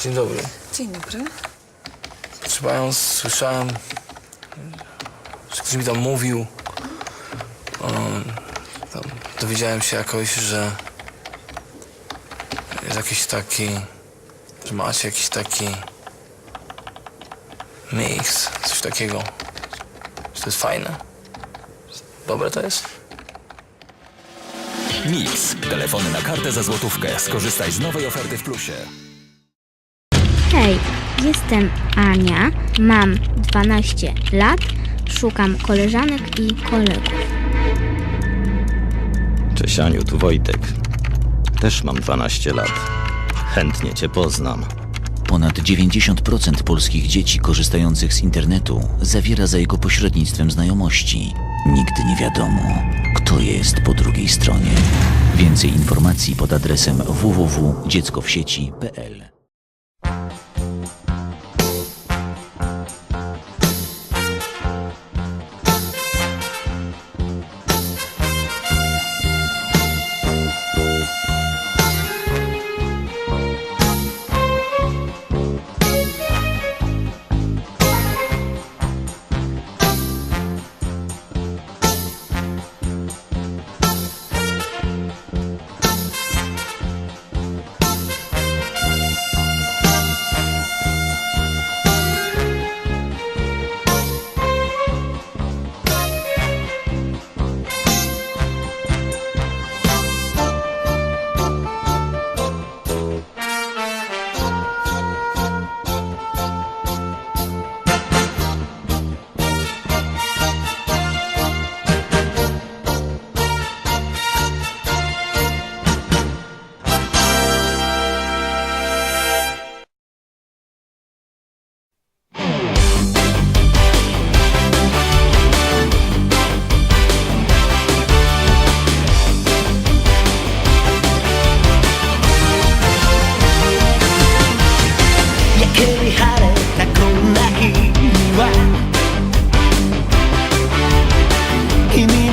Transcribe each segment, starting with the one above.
Dzień dobry. Dzień dobry. Proszę panią, słyszałem, że ktoś mi tam mówił. Um, tam dowiedziałem się jakoś, że jest jakiś taki, że macie jakiś taki mix, coś takiego. Czy to jest fajne? Dobre to jest? Mix. Telefony na kartę za złotówkę. Skorzystaj z nowej oferty w plusie. Hej, jestem Ania, mam 12 lat, szukam koleżanek i kolegów. Cześć Aniu, tu Wojtek. Też mam 12 lat. Chętnie cię poznam. Ponad 90% polskich dzieci korzystających z internetu zawiera za jego pośrednictwem znajomości. Nigdy nie wiadomo, kto jest po drugiej stronie. Więcej informacji pod adresem www.dzieckowsieci.pl「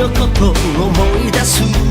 ことを思い出す